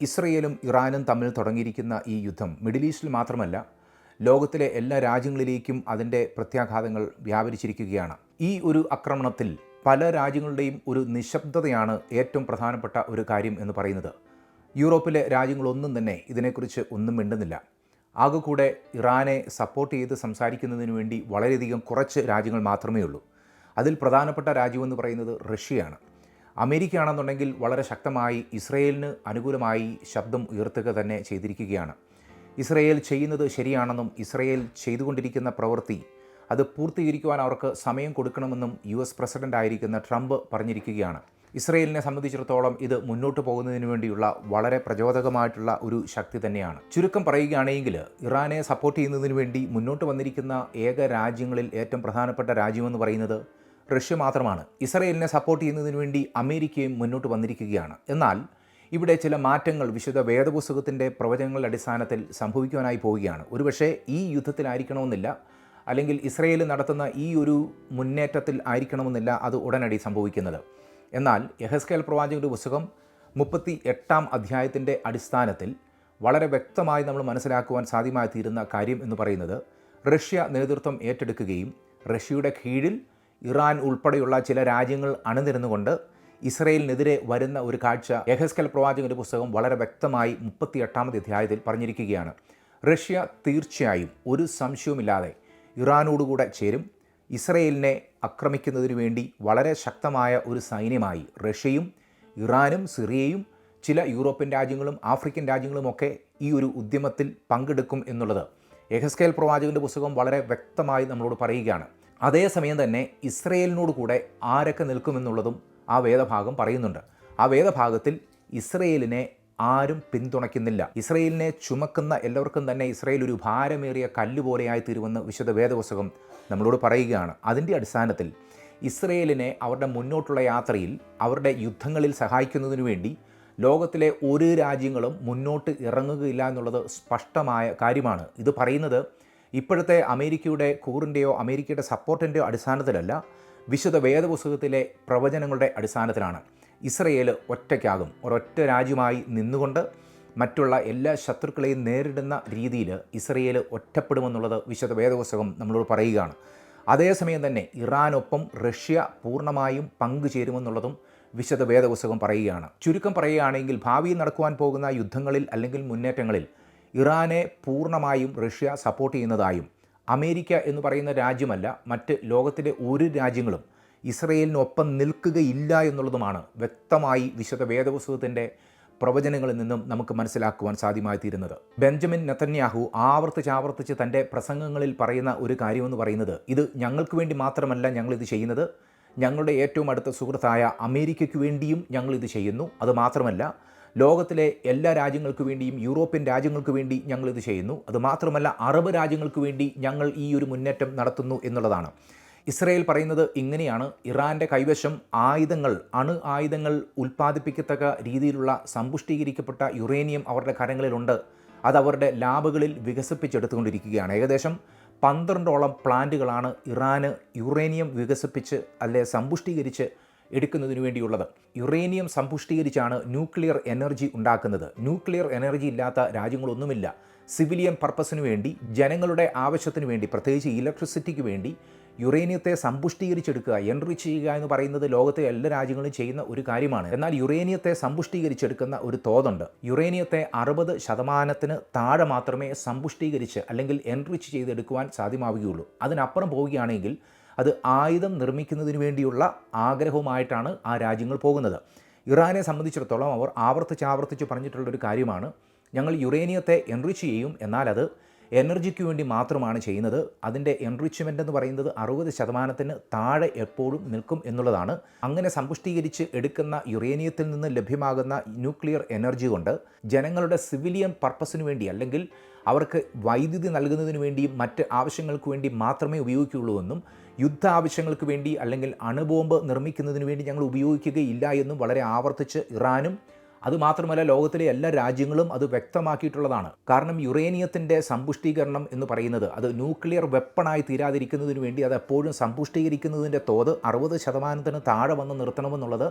ഇസ്രയേലും ഇറാനും തമ്മിൽ തുടങ്ങിയിരിക്കുന്ന ഈ യുദ്ധം മിഡിൽ ഈസ്റ്റിൽ മാത്രമല്ല ലോകത്തിലെ എല്ലാ രാജ്യങ്ങളിലേക്കും അതിന്റെ പ്രത്യാഘാതങ്ങൾ വ്യാപരിച്ചിരിക്കുകയാണ്. ഈ ഒരു ആക്രമണത്തിൽ പല രാജ്യങ്ങളുടെയും ഒരു നിശബ്ദതയാണ് ഏറ്റവും പ്രധാനപ്പെട്ട ഒരു കാര്യം എന്ന് പറയുന്നത്. യൂറോപ്പിലെ രാജ്യങ്ങളൊന്നും തന്നെ ഇതിനെക്കുറിച്ച് ഒന്നും മിണ്ടുന്നില്ല. ആകെ കൂടെ ഇറാനെ സപ്പോർട്ട് ചെയ്ത് സംസാരിക്കുന്നതിന് വേണ്ടി വളരെയധികം കുറച്ച് രാജ്യങ്ങൾ മാത്രമേ ഉള്ളൂ അതിൽ പ്രധാനപ്പെട്ട രാജ്യമെന്ന് പറയുന്നത് റഷ്യയാണ്. അമേരിക്ക ആണെന്നുണ്ടെങ്കിൽ വളരെ ശക്തമായി ഇസ്രയേലിന് അനുകൂലമായി ശബ്ദം ഉയർത്തുക തന്നെ ചെയ്തിരിക്കുകയാണ്. ഇസ്രയേൽ ചെയ്യുന്നത് ശരിയാണെന്നും ഇസ്രയേൽ ചെയ്തുകൊണ്ടിരിക്കുന്ന പ്രവൃത്തി അത് പൂർത്തീകരിക്കുവാൻ അവർക്ക് സമയം കൊടുക്കണമെന്നും യു എസ് പ്രസിഡന്റ് ആയിരിക്കുന്ന ട്രംപ് പറഞ്ഞിരിക്കുകയാണ്. ഇസ്രയേലിനെ സംബന്ധിച്ചിടത്തോളം ഇത് മുന്നോട്ട് പോകുന്നതിന് വേണ്ടിയുള്ള വളരെ പ്രചോദകമായിട്ടുള്ള ഒരു ശക്തി തന്നെയാണ്. ചുരുക്കം പറയുകയാണെങ്കിൽ ഇറാനെ സപ്പോർട്ട് ചെയ്യുന്നതിന് വേണ്ടി മുന്നോട്ട് വന്നിരിക്കുന്ന ഏക രാജ്യങ്ങളിൽ ഏറ്റവും പ്രധാനപ്പെട്ട രാജ്യമെന്ന് പറയുന്നത് റഷ്യ മാത്രമാണ്. ഇസ്രയേലിനെ സപ്പോർട്ട് ചെയ്യുന്നതിന് വേണ്ടി അമേരിക്കയും മുന്നോട്ട് വന്നിരിക്കുകയാണ്. എന്നാൽ ഇവിടെ ചില മാറ്റങ്ങൾ വിശുദ്ധ വേദപുസ്തകത്തിന്റെ പ്രവചനങ്ങളുടെ അടിസ്ഥാനത്തിൽ സംഭവിക്കുവാനായി പോവുകയാണ്. ഒരുപക്ഷേ ഈ യുദ്ധത്തിലായിരിക്കണമെന്നില്ല അല്ലെങ്കിൽ ഇസ്രയേൽ നടത്തുന്ന ഈ ഒരു മുന്നേറ്റത്തിൽ ആയിരിക്കണമെന്നില്ല അത് ഉടനടി സംഭവിക്കുന്നത്. എന്നാൽ യഹസ്കേൽ പ്രവാചകന്റെ പുസ്തകം മുപ്പത്തി എട്ടാം അധ്യായത്തിന്റെ അടിസ്ഥാനത്തിൽ വളരെ വ്യക്തമായി നമ്മൾ മനസ്സിലാക്കുവാൻ സാധ്യമായി തീരുന്ന കാര്യം എന്ന് പറയുന്നത് റഷ്യ നേതൃത്വം ഏറ്റെടുക്കുകയും റഷ്യയുടെ കീഴിൽ ഇറാൻ ഉൾപ്പെടെയുള്ള ചില രാജ്യങ്ങൾ അണിനിരുന്നുകൊണ്ട് ഇസ്രയേലിനെതിരെ വരുന്ന ഒരു കാഴ്ച യഹസ്കൽ പ്രവാചകന്റെ പുസ്തകം വളരെ വ്യക്തമായി മുപ്പത്തി എട്ടാമത് അധ്യായത്തിൽ പറഞ്ഞിരിക്കുകയാണ്. റഷ്യ തീർച്ചയായും ഒരു സംശയവുമില്ലാതെ ഇറാനോടുകൂടെ ചേരും. ഇസ്രയേലിനെ ആക്രമിക്കുന്നതിന് വേണ്ടി വളരെ ശക്തമായ ഒരു സൈന്യമായി റഷ്യയും ഇറാനും സിറിയയും ചില യൂറോപ്യൻ രാജ്യങ്ങളും ആഫ്രിക്കൻ രാജ്യങ്ങളുമൊക്കെ ഈ ഒരു ഉദ്യമത്തിൽ പങ്കെടുക്കും എന്നുള്ളത് എഹസ്കേൽ പ്രവാചകന്റെ പുസ്തകം വളരെ വ്യക്തമായി നമ്മളോട് പറയുകയാണ്. അതേസമയം തന്നെ ഇസ്രയേലിനോട് കൂടെ ആരൊക്കെ നിൽക്കുമെന്നുള്ളതും ആ വേദഭാഗം പറയുന്നുണ്ട്. ആ വേദഭാഗത്തിൽ ഇസ്രയേലിനെ ആരും പിന്തുണയ്ക്കുന്നില്ല. ഇസ്രയേലിനെ ചുമക്കുന്ന എല്ലാവർക്കും തന്നെ ഇസ്രയേൽ ഒരു ഭാരമേറിയ കല്ല് പോലെയായി തീരുമെന്ന് വിശുദ്ധ വേദപുസ്തകം നമ്മളോട് പറയുകയാണ്. അതിന്റെ അടിസ്ഥാനത്തിൽ ഇസ്രയേലിനെ അവരുടെ മുന്നോട്ടുള്ള യാത്രയിൽ അവരുടെ യുദ്ധങ്ങളിൽ സഹായിക്കുന്നതിനു വേണ്ടി ലോകത്തിലെ ഒരു രാജ്യങ്ങളും മുന്നോട്ട് ഇറങ്ങുകയില്ല എന്നുള്ളത് സ്പഷ്ടമായ കാര്യമാണ്. ഇത് പറയുന്നത് ഇപ്പോഴത്തെ അമേരിക്കയുടെ കൂറിന്റെയോ അമേരിക്കയുടെ സപ്പോർട്ടിന്റെയോ അടിസ്ഥാനത്തിലല്ല വിശുദ്ധ വേദപുസ്തകത്തിലെ പ്രവചനങ്ങളുടെ അടിസ്ഥാനത്തിലാണ്. ഇസ്രയേൽ ഒറ്റയ്ക്കാകും. ഒരൊറ്റ രാജ്യമായി നിന്നുകൊണ്ട് മറ്റുള്ള എല്ലാ ശത്രുക്കളെയും നേരിടുന്ന രീതിയിൽ ഇസ്രയേൽ ഒറ്റപ്പെടുമെന്നുള്ളത് വിശുദ്ധ വേദപുസ്തകം നമ്മളോട് പറയുകയാണ്. അതേസമയം തന്നെ ഇറാനൊപ്പം റഷ്യ പൂർണമായും പങ്കുചേരുമെന്നുള്ളതും വിശുദ്ധ വേദപുസ്തകം പറയുകയാണ്. ചുരുക്കം പറയുകയാണെങ്കിൽ ഭാവിയിൽ നടക്കുവാൻ പോകുന്ന യുദ്ധങ്ങളിൽ അല്ലെങ്കിൽ മുന്നേറ്റങ്ങളിൽ ഇറാനെ പൂർണമായും റഷ്യ സപ്പോർട്ട് ചെയ്യുന്നതായും അമേരിക്ക എന്ന് പറയുന്ന രാജ്യമല്ല മറ്റ് ലോകത്തിലെ ഒരു രാജ്യങ്ങളും ഇസ്രയേലിനൊപ്പം നിൽക്കുകയില്ല എന്നുള്ളതുമാണ് വ്യക്തമായി വിശുദ്ധ വേദപുസ്തകത്തിന്റെ പ്രവചനങ്ങളിൽ നിന്നും നമുക്ക് മനസ്സിലാക്കുവാൻ സാധ്യമായി തീരുന്നത് ബെഞ്ചമിൻ നെത്തന്യാഹു ആവർത്തിച്ച് ആവർത്തിച്ച് തന്റെ പ്രസംഗങ്ങളിൽ പറയുന്ന ഒരു കാര്യമെന്ന് പറയുന്നത് ഇത് ഞങ്ങൾക്ക് വേണ്ടി മാത്രമല്ല ഞങ്ങളിത് ചെയ്യുന്നത്. ഞങ്ങളുടെ ഏറ്റവും അടുത്ത സുഹൃത്തായ അമേരിക്കയ്ക്ക് വേണ്ടിയും ഞങ്ങളിത് ചെയ്യുന്നു. അത് മാത്രമല്ല ലോകത്തിലെ എല്ലാ രാജ്യങ്ങൾക്ക് വേണ്ടിയും യൂറോപ്യൻ രാജ്യങ്ങൾക്ക് വേണ്ടി ഞങ്ങൾ ഇത് ചെയ്യുന്നു. അതുമാത്രമല്ല അറബ് രാജ്യങ്ങൾക്ക് വേണ്ടി ഞങ്ങൾ ഈ ഒരു മുന്നേറ്റം നടത്തുന്നു എന്നുള്ളതാണ്. ഇസ്രയേൽ പറയുന്നത് ഇങ്ങനെയാണ്. ഇറാന്റെ കൈവശം ആയുധങ്ങൾ അണു ആയുധങ്ങൾ ഉൽപ്പാദിപ്പിക്കത്തക്ക രീതിയിലുള്ള സമ്പുഷ്ടീകരിക്കപ്പെട്ട യുറേനിയം അവരുടെ കരങ്ങളിലുണ്ട്. അത് അവരുടെ ലാബുകളിൽ വികസിപ്പിച്ചെടുത്തുകൊണ്ടിരിക്കുകയാണ്. ഏകദേശം പന്ത്രണ്ടോളം പ്ലാന്റുകളാണ് ഇറാന് യുറേനിയം വികസിപ്പിച്ച് അല്ലെ സമ്പുഷ്ടീകരിച്ച് എടുക്കുന്നതിന് വേണ്ടിയുള്ളത്. യുറേനിയം സമ്പുഷ്ടീകരിച്ചാണ് ന്യൂക്ലിയർ എനർജി ഉണ്ടാക്കുന്നത്. ന്യൂക്ലിയർ എനർജി ഇല്ലാത്ത രാജ്യങ്ങളൊന്നുമില്ല. സിവിലിയൻ പർപ്പസിന് വേണ്ടി ജനങ്ങളുടെ ആവശ്യത്തിന് വേണ്ടി പ്രത്യേകിച്ച് ഇലക്ട്രിസിറ്റിക്ക് വേണ്ടി യുറേനിയത്തെ സമ്പുഷ്ടീകരിച്ചെടുക്കുക എൻറിച്ച് ചെയ്യുക എന്ന് പറയുന്നത് ലോകത്തെ എല്ലാ രാജ്യങ്ങളും ചെയ്യുന്ന ഒരു കാര്യമാണ്. എന്നാൽ യുറേനിയത്തെ സമ്പുഷ്ടീകരിച്ചെടുക്കുന്ന ഒരു തോതുണ്ട്. യുറേനിയത്തെ അറുപത് ശതമാനത്തിന് താഴെ മാത്രമേ സമ്പുഷ്ടീകരിച്ച് അല്ലെങ്കിൽ എൻറിച്ച് ചെയ്തെടുക്കുവാൻ സാധ്യമാവുകയുള്ളൂ. അതിനപ്പുറം പോവുകയാണെങ്കിൽ അത് ആയുധം നിർമ്മിക്കുന്നതിന് വേണ്ടിയുള്ള ആഗ്രഹവുമായിട്ടാണ് ആ രാജ്യങ്ങൾ പോകുന്നത്. ഇറാനെ സംബന്ധിച്ചിടത്തോളം അവർ ആവർത്തിച്ച് ആവർത്തിച്ച് പറഞ്ഞിട്ടുള്ളൊരു കാര്യമാണ്. ഞങ്ങൾ യുറേനിയത്തെ എൻറിച്ച് ചെയ്യും എന്നാൽ അത് എനർജിക്ക് വേണ്ടി മാത്രമാണ് ചെയ്യുന്നത്. അതിന്റെ എൻറിച്ച്മെന്റ് എന്ന് പറയുന്നത് അറുപത് ശതമാനത്തിന് താഴെ എപ്പോഴും നിൽക്കും എന്നുള്ളതാണ്. അങ്ങനെ സമ്പുഷ്ടീകരിച്ച് എടുക്കുന്ന യുറേനിയത്തിൽ നിന്ന് ലഭ്യമാകുന്ന ന്യൂക്ലിയർ എനർജി കൊണ്ട് ജനങ്ങളുടെ സിവിലിയൻ പർപ്പസിന് വേണ്ടി അല്ലെങ്കിൽ അവർക്ക് വൈദ്യുതി നൽകുന്നതിന് വേണ്ടിയും മറ്റ് ആവശ്യങ്ങൾക്ക് വേണ്ടി മാത്രമേ ഉപയോഗിക്കുകയുള്ളൂ എന്നും യുദ്ധ ആവശ്യങ്ങൾക്ക് വേണ്ടി അല്ലെങ്കിൽ അണുബോംബ് നിർമ്മിക്കുന്നതിന് വേണ്ടി ഞങ്ങൾ ഉപയോഗിക്കുകയില്ല എന്നും വളരെ ആവർത്തിച്ച് ഇറാനും അതുമാത്രമല്ല ലോകത്തിലെ എല്ലാ രാജ്യങ്ങളും അത് വ്യക്തമാക്കിയിട്ടുള്ളതാണ്. കാരണം യുറേനിയത്തിന്റെ സമ്പുഷ്ടീകരണം എന്ന് പറയുന്നത് അത് ന്യൂക്ലിയർ വെപ്പണായി തീരാതിരിക്കുന്നതിന് വേണ്ടി അത് എപ്പോഴും സമ്പുഷ്ടീകരിക്കുന്നതിന്റെ തോത് അറുപത് ശതമാനത്തിന് താഴെ വന്ന് നിർത്തണമെന്നുള്ളത്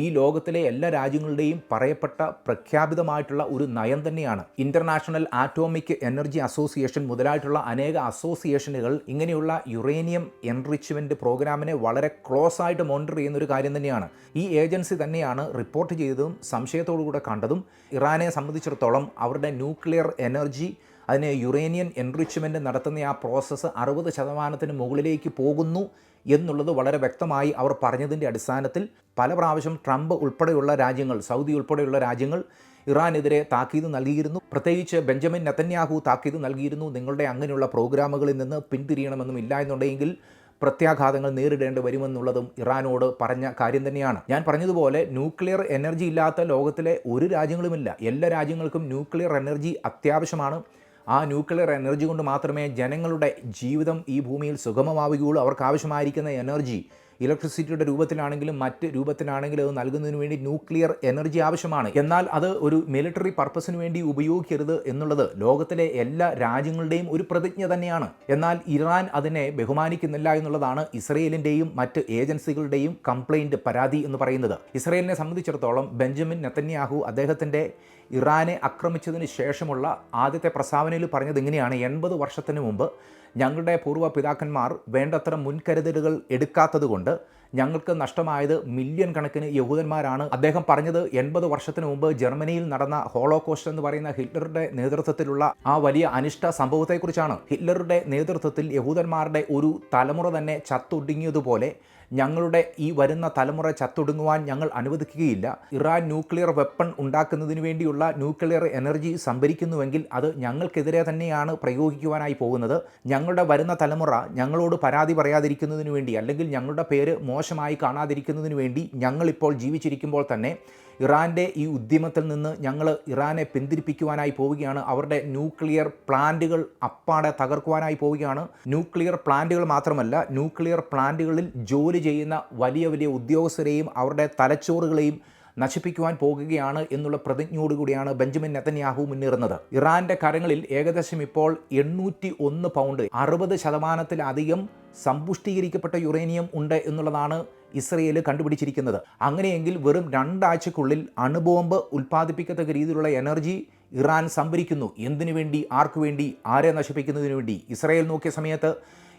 ഈ ലോകത്തിലെ എല്ലാ രാജ്യങ്ങളുടെയും പറയപ്പെട്ട പ്രഖ്യാപിതമായിട്ടുള്ള ഒരു നയം തന്നെയാണ്. ഇന്റർനാഷണൽ ആറ്റോമിക് എനർജി അസോസിയേഷൻ മുതലായിട്ടുള്ള അനേക അസോസിയേഷനുകൾ ഇങ്ങനെയുള്ള യുറേനിയം എൻറിച്ച്മെന്റ് പ്രോഗ്രാമിനെ വളരെ ക്ലോസ് ആയിട്ട് മോണിറ്റർ ചെയ്യുന്ന ഒരു കാര്യം തന്നെയാണ്. ഈ ഏജൻസി തന്നെയാണ് റിപ്പോർട്ട് ചെയ്തതും സംശയത്തോടുകൂടെ കണ്ടതും. ഇറാനെ സംബന്ധിച്ചിടത്തോളം അവരുടെ ന്യൂക്ലിയർ എനർജി അതിന് യുറേനിയൻ എൻറിച്ച്മെന്റ് നടത്തുന്ന ആ പ്രോസസ്സ് അറുപത് ശതമാനത്തിന് മുകളിലേക്ക് പോകുന്നു. എന്നുള്ളത് വളരെ വ്യക്തമായി അവർ പറഞ്ഞതിന്റെ അടിസ്ഥാനത്തിൽ പല പ്രാവശ്യം ട്രംപ് ഉൾപ്പെടെയുള്ള രാജ്യങ്ങൾ സൗദി ഉൾപ്പെടെയുള്ള രാജ്യങ്ങൾ ഇറാനെതിരെ താക്കീത് നൽകിയിരുന്നു. പ്രത്യേകിച്ച് ബെഞ്ചമിൻ നെതന്യാഹു താക്കീത് നൽകിയിരുന്നു. നിങ്ങളുടെ അങ്ങനെയുള്ള പ്രോഗ്രാമുകളിൽ നിന്ന് പിന്തിരിയണമെന്നും ഇല്ല എന്നുണ്ടെങ്കിൽ പ്രത്യാഘാതങ്ങൾ നേരിടേണ്ടി വരുമെന്നുള്ളതും ഇറാനോട് പറഞ്ഞ കാര്യം തന്നെയാണ്. ഞാൻ പറഞ്ഞതുപോലെ ന്യൂക്ലിയർ എനർജി ഇല്ലാത്ത ലോകത്തിലെ ഒരു രാജ്യങ്ങളുമില്ല. എല്ലാ രാജ്യങ്ങൾക്കും ന്യൂക്ലിയർ എനർജി അത്യാവശ്യമാണ്. ആ ന്യൂക്ലിയർ എനർജി കൊണ്ട് മാത്രമേ ജനങ്ങളുടെ ജീവിതം ഈ ഭൂമിയിൽ സുഗമമാവുകയുള്ളൂ. അവർക്ക് ആവശ്യമായിരിക്കുന്ന എനർജി ഇലക്ട്രിസിറ്റിയുടെ രൂപത്തിലാണെങ്കിലും മറ്റ് രൂപത്തിലാണെങ്കിലും അത് നൽകുന്നതിന് വേണ്ടി ന്യൂക്ലിയർ എനർജി ആവശ്യമാണ്. എന്നാൽ അത് ഒരു മിലിറ്ററി പർപ്പസിന് വേണ്ടി ഉപയോഗിക്കരുത് എന്നുള്ളത് ലോകത്തിലെ എല്ലാ രാജ്യങ്ങളുടെയും ഒരു പ്രതിജ്ഞ തന്നെയാണ്. എന്നാൽ ഇറാൻ അതിനെ ബഹുമാനിക്കുന്നില്ല എന്നുള്ളതാണ് ഇസ്രയേലിന്റെയും മറ്റ് ഏജൻസികളുടെയും കംപ്ലൈന്റ് പരാതി എന്ന് പറയുന്നത്. ഇസ്രയേലിനെ സംബന്ധിച്ചിടത്തോളം ബെഞ്ചമിൻ നെത്തന്യാഹു അദ്ദേഹത്തിന്റെ ഇറാനെ ആക്രമിച്ചതിന് ശേഷമുള്ള ആദ്യത്തെ പ്രസ്താവനയിൽ പറഞ്ഞത് ഇങ്ങനെയാണ്. എൺപത് വർഷത്തിന് മുമ്പ് ഞങ്ങളുടെ പൂർവ പിതാക്കന്മാർ വേണ്ടത്ര മുൻകരുതലുകൾ എടുക്കാത്തതുകൊണ്ട് ഞങ്ങൾക്ക് നഷ്ടമായത് മില്യൺ കണക്കിന് യഹൂദന്മാരാണ്. അദ്ദേഹം പറഞ്ഞത് എൺപത് വർഷത്തിന് മുമ്പ് ജർമ്മനിയിൽ നടന്ന ഹോളോകോസ്റ്റ് എന്ന് പറയുന്ന ഹിറ്റ്ലറുടെ നേതൃത്വത്തിലുള്ള ആ വലിയ അനിഷ്ട സംഭവത്തെക്കുറിച്ചാണ്. ഹിറ്റ്ലറുടെ നേതൃത്വത്തിൽ യഹൂദന്മാരുടെ ഒരു തലമുറ തന്നെ ചത്തൊടുങ്ങിയതുപോലെ ഞങ്ങളുടെ ഈ വരുന്ന തലമുറ ചത്തൊടുങ്ങുവാൻ ഞങ്ങൾ അനുവദിക്കുകയില്ല. ഇറാൻ ന്യൂക്ലിയർ വെപ്പൺ ഉണ്ടാക്കുന്നതിന് വേണ്ടിയുള്ള ന്യൂക്ലിയർ എനർജി സംഭരിക്കുന്നുവെങ്കിൽ അത് ഞങ്ങൾക്കെതിരെ തന്നെയാണ് പ്രയോഗിക്കുവാനായി പോകുന്നത്. ഞങ്ങളുടെ വരുന്ന തലമുറ ഞങ്ങളോട് പരാതി പറയാതിരിക്കുന്നതിന് വേണ്ടി അല്ലെങ്കിൽ ഞങ്ങളുടെ പേര് മോശമായി കാണാതിരിക്കുന്നതിന് വേണ്ടി ഞങ്ങളിപ്പോൾ ജീവിച്ചിരിക്കുമ്പോൾ തന്നെ ഇറാന്റെ ഈ ഉദ്യമത്തിൽ നിന്ന് ഞങ്ങൾ ഇറാനെ പിന്തിരിപ്പിക്കുവാനായി പോവുകയാണ്. അവരുടെ ന്യൂക്ലിയർ പ്ലാന്റുകൾ അപ്പാടെ തകർക്കുവാനായി പോവുകയാണ്. ന്യൂക്ലിയർ പ്ലാന്റുകൾ മാത്രമല്ല ന്യൂക്ലിയർ പ്ലാന്റുകളിൽ ജോലി ചെയ്യുന്ന വലിയ വലിയ ഉദ്യോഗസ്ഥരെയും അവരുടെ തലച്ചോറുകളെയും നശിപ്പിക്കുവാൻ പോകുകയാണ് എന്നുള്ള പ്രതിജ്ഞയോടുകൂടിയാണ് ബെഞ്ചമിൻ നെത്തന്യാഹു മുന്നേറുന്നത്. ഇറാന്റെ കരങ്ങളിൽ ഏകദേശം ഇപ്പോൾ എണ്ണൂറ്റി ഒന്ന് പൗണ്ട് അറുപത് ശതമാനത്തിലധികം സമ്പുഷ്ടീകരിക്കപ്പെട്ട യുറേനിയം ഉണ്ട് എന്നുള്ളതാണ് ഇസ്രയേൽ കണ്ടുപിടിച്ചിരിക്കുന്നത്. അങ്ങനെയെങ്കിൽ വെറും രണ്ടാഴ്ചക്കുള്ളിൽ അണുബോംബ് ഉൽപ്പാദിപ്പിക്കത്തക്ക രീതിയിലുള്ള എനർജി ഇറാൻ സംഭരിക്കുന്നു. എന്തിനു വേണ്ടി? ആർക്കു വേണ്ടി? ആരെ നശിപ്പിക്കുന്നതിനു വേണ്ടി? ഇസ്രയേൽ നോക്കിയ സമയത്ത്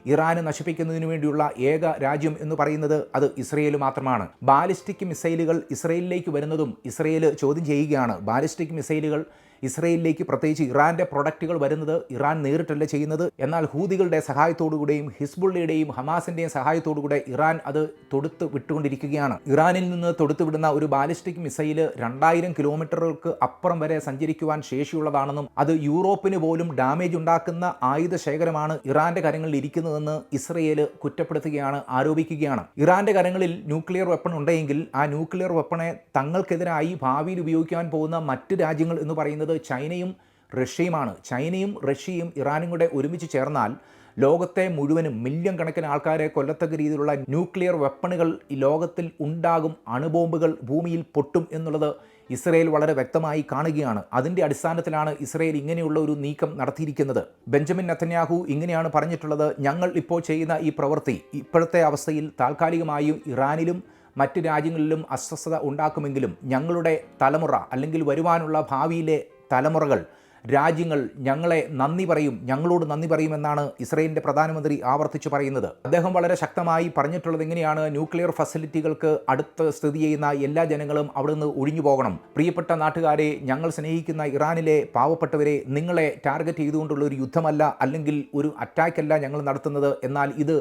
ഇറാന് നശിപ്പിക്കുന്നതിനു വേണ്ടിയുള്ള ഏക രാജ്യം എന്ന് പറയുന്നത് അത് ഇസ്രയേൽ മാത്രമാണ്. ബാലിസ്റ്റിക് മിസൈലുകൾ ഇസ്രയേലിലേക്ക് വരുന്നതും ഇസ്രയേൽ ചോദ്യം ചെയ്യുകയാണ്. ബാലിസ്റ്റിക് മിസൈലുകൾ ഇസ്രയേലിലേക്ക് പ്രത്യേകിച്ച് ഇറാന്റെ പ്രൊഡക്റ്റുകൾ വരുന്നത് ഇറാൻ നേരിട്ടല്ല ചെയ്യുന്നത്. എന്നാൽ ഹൂതികളുടെ സഹായത്തോടുകൂടെയും ഹിസ്ബുള്ളയുടെയും ഹമാസിന്റെയും സഹായത്തോടുകൂടെ ഇറാൻ അത് തൊടുത്ത് വിട്ടുകൊണ്ടിരിക്കുകയാണ്. ഇറാനിൽ നിന്ന് തൊടുത്തുവിടുന്ന ഒരു ബാലിസ്റ്റിക് മിസൈൽ രണ്ടായിരം കിലോമീറ്ററുകൾക്ക് അപ്പുറം വരെ സഞ്ചരിക്കുവാൻ ശേഷിയുള്ളതാണെന്നും അത് യൂറോപ്പിന് പോലും ഡാമേജ് ഉണ്ടാക്കുന്ന ആയുധ ശേഖരമാണ് ഇറാന്റെ കരങ്ങളിൽ ഇരിക്കുന്നതെന്ന് ഇസ്രയേൽ കുറ്റപ്പെടുത്തുകയാണ് ആരോപിക്കുകയാണ്. ഇറാന്റെ കരങ്ങളിൽ ന്യൂക്ലിയർ വെപ്പൺ ഉണ്ടെങ്കിൽ ആ ന്യൂക്ലിയർ വെപ്പണെ തങ്ങൾക്കെതിരായി ഭാവിയിൽ ഉപയോഗിക്കാൻ പോകുന്ന മറ്റ് രാജ്യങ്ങൾ എന്ന് പറയുന്നത് ചൈനയും റഷ്യയുമാണ്. ചൈനയും റഷ്യയും ഇറാനും കൂടെ ഒരുമിച്ച് ചേർന്നാൽ ലോകത്തെ മുഴുവനും മില്യൺ കണക്കിന് ആൾക്കാരെ കൊല്ലത്തക്ക രീതിയിലുള്ള ന്യൂക്ലിയർ വെപ്പണുകൾ ഈ ലോകത്തിൽ ഉണ്ടാകും. അണുബോംബുകൾ ഭൂമിയിൽ പൊട്ടും എന്നുള്ളത് ഇസ്രയേൽ വളരെ വ്യക്തമായി കാണുകയാണ്. അതിന്റെ അടിസ്ഥാനത്തിലാണ് ഇസ്രയേൽ ഇങ്ങനെയുള്ള ഒരു നീക്കം നടത്തിയിരിക്കുന്നത്. ബെഞ്ചമിൻ നത്തന്യാഹു ഇങ്ങനെയാണ് പറഞ്ഞിട്ടുള്ളത്. ഞങ്ങൾ ഇപ്പോൾ ചെയ്യുന്ന ഈ പ്രവൃത്തി ഇപ്പോഴത്തെ അവസ്ഥയിൽ താൽക്കാലികമായും ഇറാനിലും മറ്റ് രാജ്യങ്ങളിലും അസ്വസ്ഥത ഉണ്ടാക്കുമെങ്കിലും ഞങ്ങളുടെ തലമുറ അല്ലെങ്കിൽ വരുവാനുള്ള ഭാവിയിലെ തലമുറകൾ രാജ്യങ്ങൾ ഞങ്ങളെ നന്ദി പറയും ഞങ്ങളോട് നന്ദി പറയുമെന്നാണ് ഇസ്രയേലിന്റെ പ്രധാനമന്ത്രി ആവർത്തിച്ച് പറയുന്നത്. അദ്ദേഹം വളരെ ശക്തമായി പറഞ്ഞിട്ടുള്ളത് എങ്ങനെയാണ് ന്യൂക്ലിയർ ഫെസിലിറ്റികൾക്ക് അടുത്ത് സ്ഥിതി ചെയ്യുന്ന എല്ലാ ജനങ്ങളും അവിടുന്ന് ഒഴിഞ്ഞു പോകണം. പ്രിയപ്പെട്ട നാട്ടുകാരെ ഞങ്ങൾ സ്നേഹിക്കുന്ന ഇറാനിലെ പാവപ്പെട്ടവരെ നിങ്ങളെ ടാർഗറ്റ് ചെയ്തുകൊണ്ടുള്ള ഒരു യുദ്ധമല്ല അല്ലെങ്കിൽ ഒരു അറ്റാക്കല്ല ഞങ്ങൾ നടത്തുന്നത്. എന്നാൽ ഇത്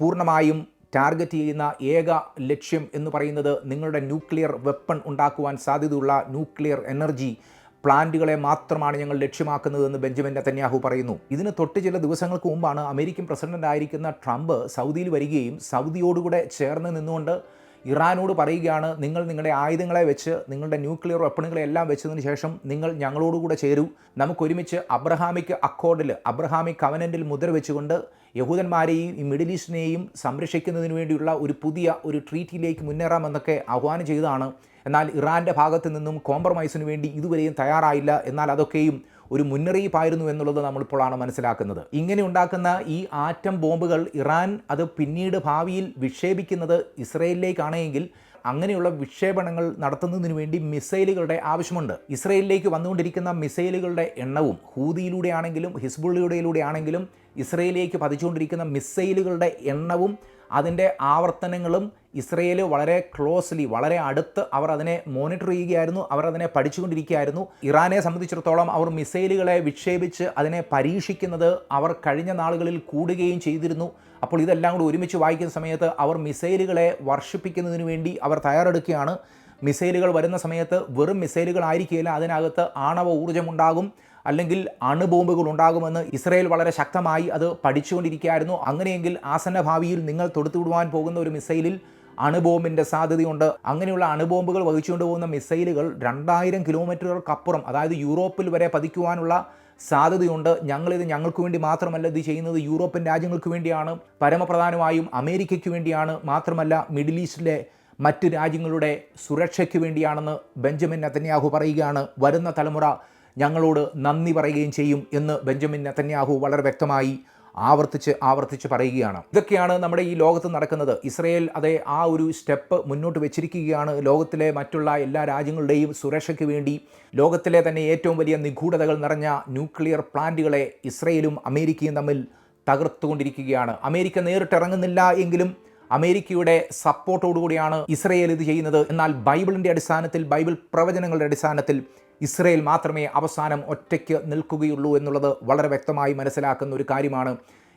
പൂർണമായും ടാർഗറ്റ് ചെയ്യുന്ന ഏക ലക്ഷ്യം എന്ന് പറയുന്നത് നിങ്ങളുടെ ന്യൂക്ലിയർ വെപ്പൺ ഉണ്ടാക്കുവാൻ സാധ്യതയുള്ള ന്യൂക്ലിയർ എനർജി പ്ലാന്റുകളെ മാത്രമാണ് ഞങ്ങൾ ലക്ഷ്യമാക്കുന്നതെന്ന് ബെഞ്ചമിൻ നെതന്യാഹു പറയുന്നു. ഇതിന് തൊട്ട് ചില ദിവസങ്ങൾക്ക് മുമ്പാണ് അമേരിക്കൻ പ്രസിഡന്റ് ആയിരിക്കുന്ന ട്രംപ് സൗദിയിൽ വരികയും സൗദിയോടുകൂടെ ചേർന്ന് നിന്നുകൊണ്ട് ഇറാനോട് പറയുകയാണ് നിങ്ങൾ നിങ്ങളുടെ ആയുധങ്ങളെ വെച്ച് നിങ്ങളുടെ ന്യൂക്ലിയർ വെപ്പണുകളെ എല്ലാം വെച്ചതിന് ശേഷം നിങ്ങൾ ഞങ്ങളോടുകൂടെ ചേരൂ. നമുക്കൊരുമിച്ച് അബ്രഹാമിക് അക്കോർഡിൽ അബ്രഹാമിക് കവനന്റിൽ മുദ്ര വെച്ചുകൊണ്ട് യഹൂദന്മാരെയും ഈ മിഡിൽ ഈസ്റ്റിനെയും സംരക്ഷിക്കുന്നതിന് വേണ്ടിയുള്ള ഒരു പുതിയ ഒരു ട്രീറ്റിലേക്ക് മുന്നേറാമെന്നൊക്കെ ആഹ്വാനം ചെയ്തതാണ് എന്നാൽ ഇറാന്റെ ഭാഗത്തു നിന്നും കോംപ്രമൈസിന് വേണ്ടി ഇതുവരെയും തയ്യാറായില്ല. എന്നാൽ അതൊക്കെയും ഒരു മുന്നറിയിപ്പായിരുന്നു എന്നുള്ളത് നമ്മളിപ്പോഴാണ് മനസ്സിലാക്കുന്നത്. ഇങ്ങനെ ഉണ്ടാക്കുന്ന ഈ ആറ്റം ബോംബുകൾ ഇറാൻ അത് പിന്നീട് ഭാവിയിൽ വിക്ഷേപിക്കുന്നത് ഇസ്രയേലിലേക്കാണെങ്കിൽ അങ്ങനെയുള്ള വിക്ഷേപണങ്ങൾ നടത്തുന്നതിന് വേണ്ടി മിസൈലുകളുടെ ആവശ്യമുണ്ട്. ഇസ്രയേലിലേക്ക് വന്നുകൊണ്ടിരിക്കുന്ന മിസൈലുകളുടെ എണ്ണവും ഹൂതിയിലൂടെ ആണെങ്കിലും ഹിസ്ബുള്ളിലൂടെ ആണെങ്കിലും ഇസ്രയേലിലേക്ക് പതിച്ചുകൊണ്ടിരിക്കുന്ന മിസൈലുകളുടെ എണ്ണവും അതിന്റെ ആവർത്തനങ്ങളും ഇസ്രയേൽ വളരെ ക്ലോസ്ലി വളരെ അടുത്ത് അവർ അതിനെ മോണിറ്റർ ചെയ്യുകയായിരുന്നു അവർ അതിനെ പഠിച്ചുകൊണ്ടിരിക്കുകയായിരുന്നു. ഇറാനെ സംബന്ധിച്ചിടത്തോളം അവർ മിസൈലുകളെ വിക്ഷേപിച്ച് അതിനെ പരീക്ഷിക്കുന്നത് അവർ കഴിഞ്ഞ നാളുകളിൽ കൂടുകയും ചെയ്തിരുന്നു. അപ്പോൾ ഇതെല്ലാം കൂടി ഒരുമിച്ച് വായിക്കുന്ന സമയത്ത് അവർ മിസൈലുകളെ വർഷിപ്പിക്കുന്നതിന് വേണ്ടി അവർ തയ്യാറെടുക്കുകയാണ്. മിസൈലുകൾ വരുന്ന സമയത്ത് വെറും മിസൈലുകളായിരിക്കില്ല അതിനകത്ത് ആണവ ഊർജമുണ്ടാകും അല്ലെങ്കിൽ അണുബോംബുകൾ ഉണ്ടാകുമെന്ന് ഇസ്രയേൽ വളരെ ശക്തമായി അത് പഠിച്ചുകൊണ്ടിരിക്കുകയായിരുന്നു. അങ്ങനെയെങ്കിൽ ആസന്ന ഭാവിയിൽ നിങ്ങൾ തൊടുത്തുവിടുവാൻ പോകുന്ന ഒരു മിസൈലിൽ അണുബോംബിന്റെ സാധ്യതയുണ്ട്. അങ്ങനെയുള്ള അണുബോംബുകൾ വഹിച്ചുകൊണ്ട് പോകുന്ന മിസൈലുകൾ രണ്ടായിരം കിലോമീറ്ററുകൾക്കപ്പുറം അതായത് യൂറോപ്പിൽ വരെ പതിക്കുവാനുള്ള സാധ്യതയുണ്ട്. ഞങ്ങളിത് ഞങ്ങൾക്ക് വേണ്ടി മാത്രമല്ല ഇത് ചെയ്യുന്നത്. യൂറോപ്യൻ രാജ്യങ്ങൾക്ക് വേണ്ടിയാണ് പരമപ്രധാനമായും അമേരിക്കയ്ക്ക് വേണ്ടിയാണ് മാത്രമല്ല മിഡിൽ ഈസ്റ്റിലെ മറ്റ് രാജ്യങ്ങളുടെ സുരക്ഷയ്ക്ക് വേണ്ടിയാണെന്ന് ബെഞ്ചമിൻ നെത്തന്യാഹു പറയുകയാണ്. വരുന്ന തലമുറ ഞങ്ങളോട് നന്ദി പറയുകയും ചെയ്യും എന്ന് ബെഞ്ചമിൻ നെത്തന്യാഹു വളരെ വ്യക്തമായി ആവർത്തിച്ച് ആവർത്തിച്ച് പറയുകയാണ്. ഇതൊക്കെയാണ് നമ്മുടെ ഈ ലോകത്ത് നടക്കുന്നത്. ഇസ്രയേൽ അതെ ആ ഒരു സ്റ്റെപ്പ് മുന്നോട്ട് വെച്ചിരിക്കുകയാണ്. ലോകത്തിലെ മറ്റുള്ള എല്ലാ രാജ്യങ്ങളുടെയും സുരക്ഷയ്ക്ക് വേണ്ടി ലോകത്തിലെ തന്നെ ഏറ്റവും വലിയ നിഗൂഢതകൾ നിറഞ്ഞ ന്യൂക്ലിയർ പ്ലാന്റുകളെ ഇസ്രയേലും അമേരിക്കയും തമ്മിൽ തകർത്തുകൊണ്ടിരിക്കുകയാണ്. അമേരിക്ക നേരിട്ടിറങ്ങുന്നില്ല എങ്കിലും അമേരിക്കയുടെ സപ്പോർട്ടോടുകൂടിയാണ് ഇസ്രയേൽ ഇത് ചെയ്യുന്നത്. എന്നാൽ ബൈബിളിന്റെ അടിസ്ഥാനത്തിൽ ബൈബിൾ പ്രവചനങ്ങളുടെ അടിസ്ഥാനത്തിൽ ഇസ്രയേൽ മാത്രമേ അവസാനം ഒറ്റയ്ക്ക് നിൽക്കുകയുള്ളൂ എന്നുള്ളത് വളരെ വ്യക്തമായി മനസ്സിലാക്കുന്ന ഒരു കാര്യമാണ്.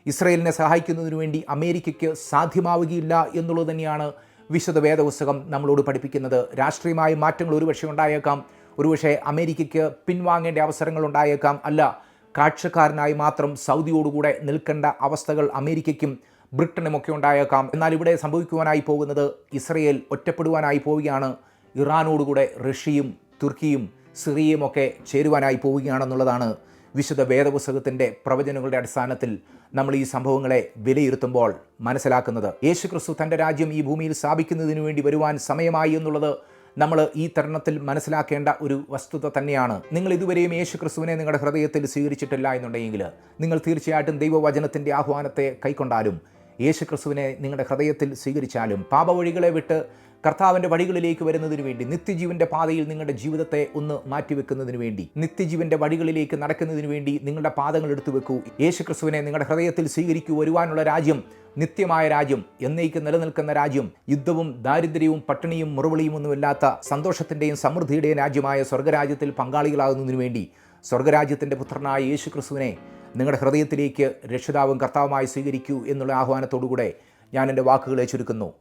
ഇസ്രയേലിനെ സഹായിക്കുന്നതിന് വേണ്ടി അമേരിക്കയ്ക്ക് സാധ്യമാവുകയില്ല എന്നുള്ളത് തന്നെയാണ് വിശുദ്ധ വേദപുസ്തകം നമ്മളോട് പഠിപ്പിക്കുന്നത്. രാഷ്ട്രീയമായ മാറ്റങ്ങൾ ഒരുപക്ഷെ ഉണ്ടായേക്കാം ഒരുപക്ഷെ അമേരിക്കയ്ക്ക് പിൻവാങ്ങേണ്ട അവസരങ്ങൾ ഉണ്ടായേക്കാം. അല്ല കാഴ്ചക്കാരനായി മാത്രം സൗദിയോടുകൂടെ നിൽക്കേണ്ട അവസ്ഥകൾ അമേരിക്കയ്ക്കും ബ്രിട്ടനുമൊക്കെ ഉണ്ടായേക്കാം. എന്നാൽ ഇവിടെ സംഭവിക്കുവാനായി പോകുന്നത് ഇസ്രയേൽ ഒറ്റപ്പെടുവാനായി പോവുകയാണ്. ഇറാനോടുകൂടെ റഷ്യയും തുർക്കിയും സിറിയയും ഒക്കെ ചേരുവാനായി പോവുകയാണെന്നുള്ളതാണ് വിശുദ്ധ വേദപുസ്തകത്തിന്റെ പ്രവചനങ്ങളുടെ അടിസ്ഥാനത്തിൽ നമ്മൾ ഈ സംഭവങ്ങളെ വിലയിരുത്തുമ്പോൾ മനസ്സിലാക്കുന്നത്. യേശുക്രിസ്തു തന്റെ രാജ്യം ഈ ഭൂമിയിൽ സ്ഥാപിക്കുന്നതിന് വേണ്ടി വരുവാൻ സമയമായി എന്നുള്ളത് നമ്മൾ ഈ തരുണത്തിൽ മനസ്സിലാക്കേണ്ട ഒരു വസ്തുത തന്നെയാണ്. നിങ്ങൾ ഇതുവരെയും യേശു ക്രിസ്തുവിനെ നിങ്ങളുടെ ഹൃദയത്തിൽ സ്വീകരിച്ചിട്ടില്ല എന്നുണ്ടെങ്കിൽ നിങ്ങൾ തീർച്ചയായിട്ടും ദൈവവചനത്തിന്റെ ആഹ്വാനത്തെ കൈക്കൊണ്ടാലും യേശു ക്രിസ്തുവിനെ നിങ്ങളുടെ ഹൃദയത്തിൽ സ്വീകരിച്ചാലും പാപവഴികളെ വിട്ട് കർത്താവിന്റെ വഴികളിലേക്ക് വരുന്നതിന് വേണ്ടി നിത്യജീവന്റെ പാതയിൽ നിങ്ങളുടെ ജീവിതത്തെ ഒന്ന് മാറ്റിവെക്കുന്നതിന് വേണ്ടി നിത്യജീവന്റെ വഴികളിലേക്ക് നടക്കുന്നതിന് വേണ്ടി നിങ്ങളുടെ പാദങ്ങൾ എടുത്തു വെക്കൂ. യേശു ക്രിസ്തുവിനെ നിങ്ങളുടെ ഹൃദയത്തിൽ സ്വീകരിക്കൂ. വരുവാനുള്ള രാജ്യം നിത്യമായ രാജ്യം എന്നേക്ക് നിലനിൽക്കുന്ന രാജ്യം യുദ്ധവും ദാരിദ്ര്യവും പട്ടിണിയും മുറവിളിയും ഒന്നുമില്ലാത്ത സന്തോഷത്തിന്റെയും സമൃദ്ധിയുടെയും രാജ്യമായ സ്വർഗരാജ്യത്തിൽ പങ്കാളികളാകുന്നതിനു വേണ്ടി സ്വർഗരാജ്യത്തിന്റെ പുത്രനായ യേശു ക്രിസ്തുവിനെ നിങ്ങളുടെ ഹൃദയത്തിലേക്ക് രക്ഷിതാവും കർത്താവുമായി സ്വീകരിക്കൂ എന്നുള്ള ആഹ്വാനത്തോടുകൂടെ ഞാൻ എന്റെ വാക്കുകളെ ചുരുക്കുന്നു.